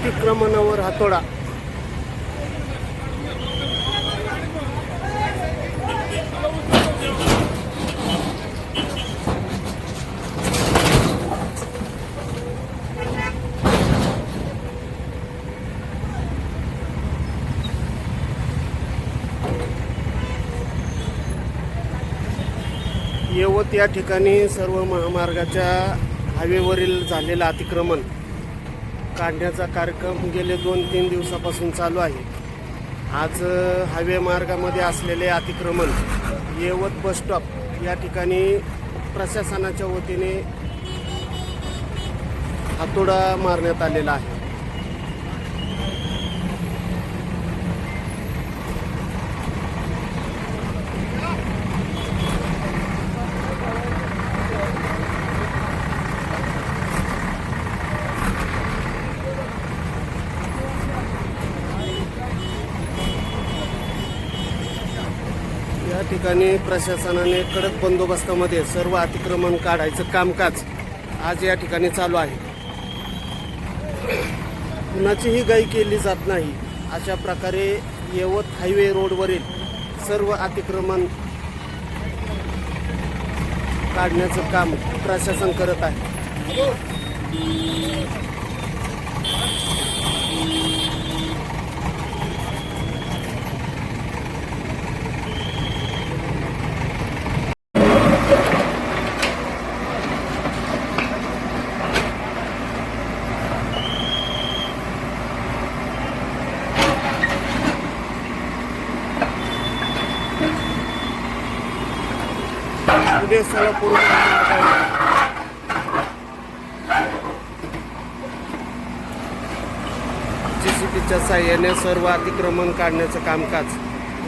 अतिक्रमणावर हातोडा. यवत या ठिकाणी सर्व महामार्गाच्या हायवेवरील झालेलं अतिक्रमण काढण्याचा कार्यक्रम गेले दोन तीन दिवसापासून चालू आहे. आज हायवे मार्गामध्ये असलेले अतिक्रमण येवत बस स्टॉप या ठिकाणी प्रशासनाच्या वतीने हातोडा मारण्यात आलेला आहे. या ठिकाणी प्रशासनाने कडक बंदोबस्तामध्ये सर्व अतिक्रमण काढायचं कामकाज आज या ठिकाणी चालू आहे. कुणाचीही गाई केली जात नाही. अशा प्रकारे यवत हायवे रोडवरील सर्व अतिक्रमण काढण्याचं काम प्रशासन करत आहे. देशाला सोलापूर जेसीबीच्या साह्याने सर्व अतिक्रमण काढण्याचं कामकाज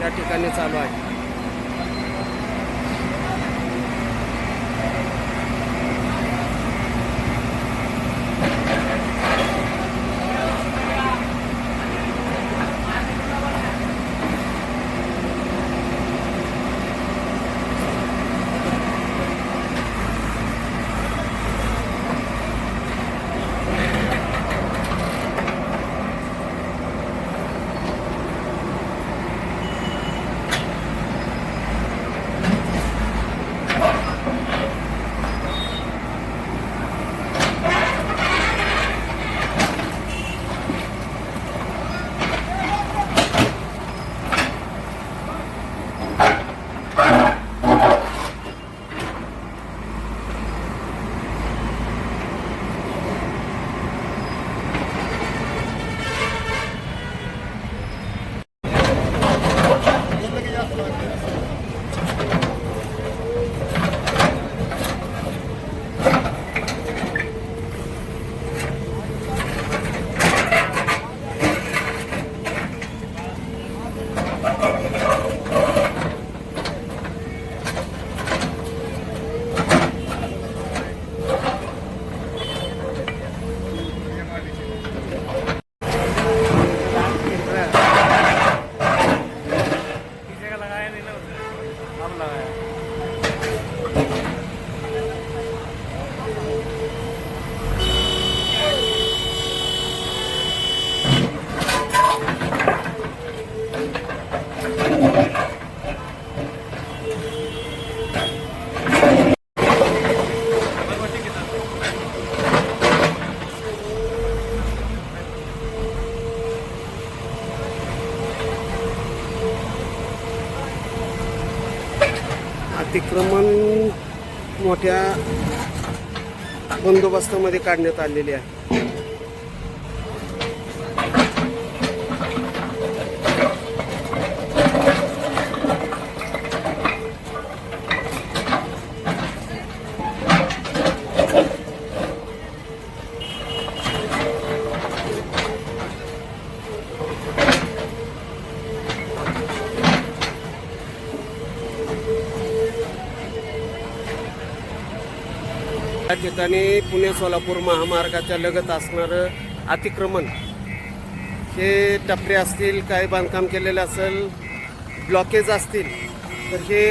या ठिकाणी चालू आहे. अतिक्रमण मोठ्या बंदोबस्तामध्ये काढण्यात आलेले आहे. ठिकाणी पुणे सोलापूर महामार्गाच्या लगत असणारं अतिक्रमण हे टपरे असतील काही बांधकाम केलेलं असेल ब्लॉकेज असतील तर हे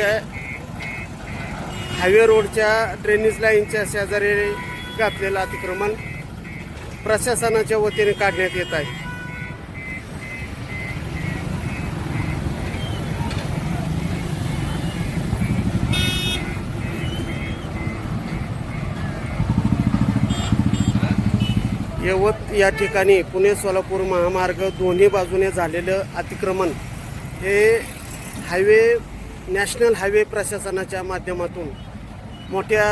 हायवे रोडच्या ड्रेनेज लाईनच्या शेजारी घातलेलं अतिक्रमण प्रशासनाच्या वतीने काढण्यात येत आहे. यवत या ठिकाणी पुणे सोलापूर महामार्ग दोन्ही बाजूने झालेलं अतिक्रमण हे हायवे नॅशनल हायवे प्रशासनाच्या माध्यमातून मोठ्या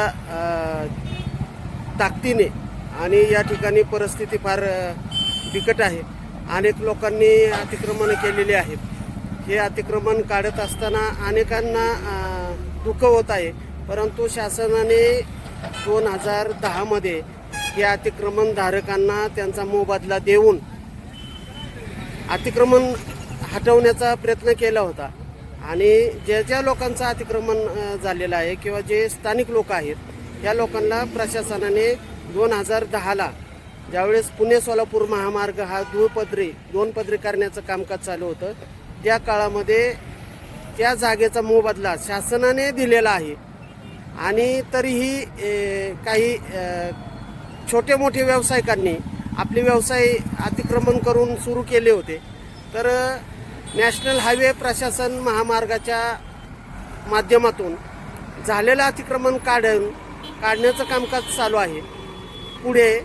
ताकदीने आणि या ठिकाणी परिस्थिती फार बिकट आहे. अनेक लोकांनी अतिक्रमण केलेली आहेत. हे अतिक्रमण काढत असताना अनेकांना दुःख होत आहे. परंतु शासनाने दोन हजार दहामध्ये या अतिक्रमणधारकांना त्यांचा मोबदला देऊन अतिक्रमण हटवण्याचा प्रयत्न केला होता. आणि ज्या ज्या लोकांचं अतिक्रमण झालेलं आहे किंवा जे स्थानिक लोक आहेत या लोकांना प्रशासनाने दोन हजार दहाला ज्यावेळेस पुणे सोलापूर महामार्ग हा दुपदरी दोन पदरी करण्याचं कामकाज चालू होतं त्या काळामध्ये त्या जागेचा मोबदला शासनाने दिलेला आहे. आणि तरीही काही छोटे मोठे व्यावसायिकांनी आपले व्यवसाय अतिक्रमण करून सुरू केले होते. तर नॅशनल हायवे प्रशासन महामार्गाच्या माध्यमातून झालेलं अतिक्रमण काढून काढण्याचं कामकाज चालू आहे. पुढे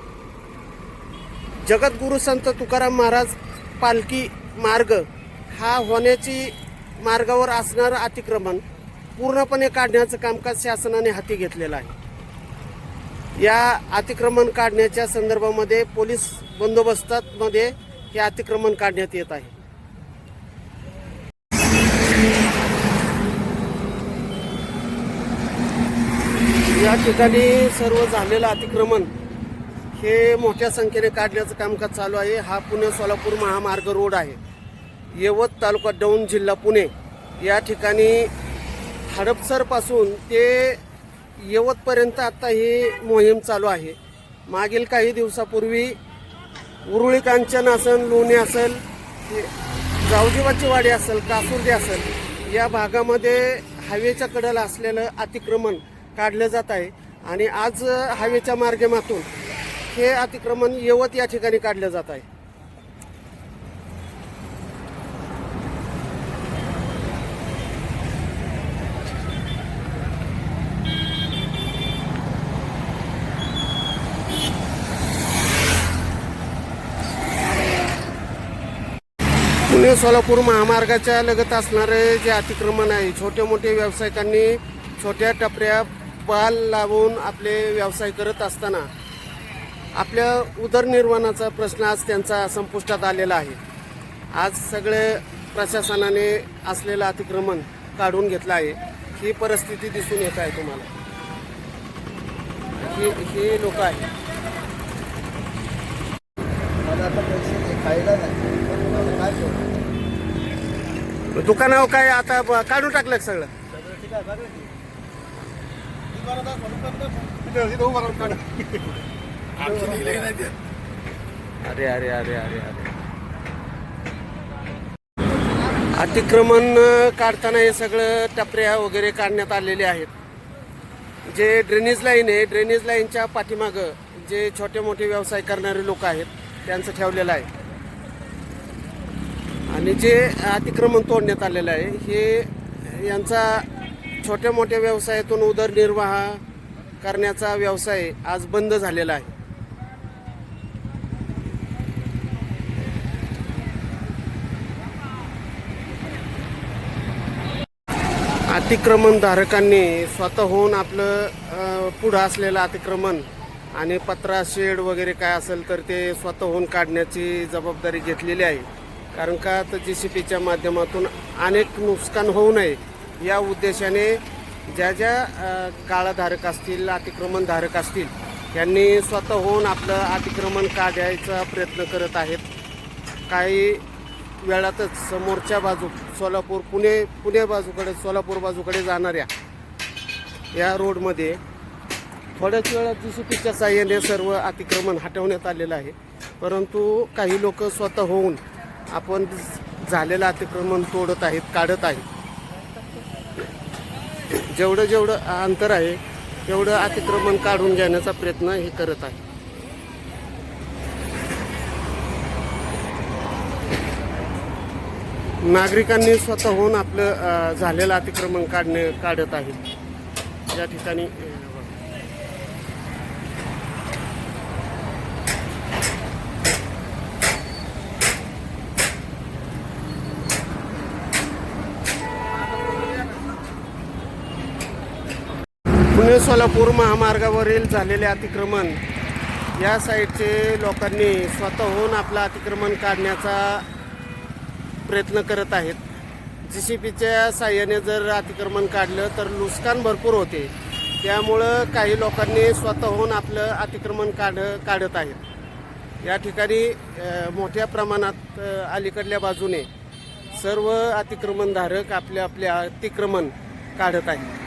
जगद्गुरू संत तुकाराम महाराज पालखी मार्ग हा होण्याची मार्गावर असणारं अतिक्रमण पूर्णपणे काढण्याचं कामकाज शासनाने हाती घेतलेलं आहे. या अतिक्रमण काढण्याच्या संदर्भामध्ये पोलीस बंदोबस्तामध्ये हे अतिक्रमण काढण्यात येत आहे. या ठिकाणी सर्व झालेलं अतिक्रमण हे मोठ्या संख्येने काढण्याचं कामकाज चालू आहे. हा पुणे सोलापूर महामार्ग रोड आहे. यवत तालुका दौंड जिल्हा पुणे. या ठिकाणी हडपसरपासून ते यवतपर्यंत आता ही मोहीम चालू आहे. मागील काही दिवसापूर्वी उरुळी कांचन असेल लोणी असेल हे वाडी असेल कासुर्दी असेल या भागामध्ये हायवेच्या कडेला असलेलं अतिक्रमण काढलं जात आहे. आणि आज हायवेच्या माध्यमातून हे अतिक्रमण यवत या ठिकाणी काढलं जात आहे. पुणे सोलापूर महामार्गाच्या लगत असणारे जे अतिक्रमण आहे छोटे मोठे व्यावसायिकांनी छोट्या टपऱ्या पाल लावून आपले व्यवसाय करत असताना आपल्या उदरनिर्वाहाचा प्रश्न आज त्यांचा संपुष्टात आलेला आहे. आज सगळे प्रशासनाने असलेलं अतिक्रमण काढून घेतलं आहे. ही परिस्थिती दिसून येत आहे तुम्हाला. ही ही लोक आहेत. मला आता पैसे खायला नाही दुकानावर काय आता ब- काढून टाकलं का सगळं. अरे अरे अरे अरे अरे. अतिक्रमण काढताना हे सगळं टपऱ्या वगैरे काढण्यात आलेले आहेत. जे ड्रेनेज लाईन आहे ड्रेनेज लाईनच्या पाठीमागं जे छोटे मोठे व्यवसाय करणारे लोक आहेत त्यांचं ठेवलेलं आहे. आणि जे अतिक्रमण तोडण्यात आलेलं आहे हे यांचा छोट्या मोठ्या व्यवसायातून उदरनिर्वाह करण्याचा व्यवसाय आज बंद झालेला आहे. अतिक्रमण धारकांनी स्वतःहून आपलं पुढं असलेलं अतिक्रमण आणि पत्रा शेड वगैरे काय असेल तर ते स्वतःहून काढण्याची जबाबदारी घेतलेली आहे. कारण का तर जी सी पीच्या माध्यमातून अनेक नुकसान होऊ नये या उद्देशाने ज्या ज्या काळाधारक असतील अतिक्रमणधारक असतील यांनी स्वतःहून आपलं अतिक्रमण काढायचा प्रयत्न करत आहेत. काही वेळातच समोरच्या बाजू सोलापूर पुणे पुणे बाजूकडे सोलापूर बाजूकडे जाणाऱ्या या रोडमध्ये थोड्याच वेळात जी सी पीच्या साह्याने सर्व अतिक्रमण हटवण्यात आलेलं आहे. परंतु काही लोक स्वतः होऊन आपण झालेलं अतिक्रमण तोडत आहेत काढत आहेत. जेवढं जेवढं अंतर आहे तेवढं अतिक्रमण काढून घेण्याचा प्रयत्न हे करत आहे नागरिकांनी स्वतःहून आपलं झालेलं अतिक्रमण काढणे काढत आहेत. या ठिकाणी पुणे सोलापूर महामार्गावरील झालेले अतिक्रमण. या साईडचे लोकांनी स्वतःहून आपलं अतिक्रमण काढण्याचा प्रयत्न करत आहेत. जी सी पीच्या साह्याने जर अतिक्रमण काढलं तर नुकसान भरपूर होते. त्यामुळं काही लोकांनी स्वतःहून आपलं अतिक्रमण काढ काढत आहेत. या ठिकाणी मोठ्या प्रमाणात अलीकडल्या बाजूने सर्व अतिक्रमणधारक आपले आपले अतिक्रमण काढत आहेत.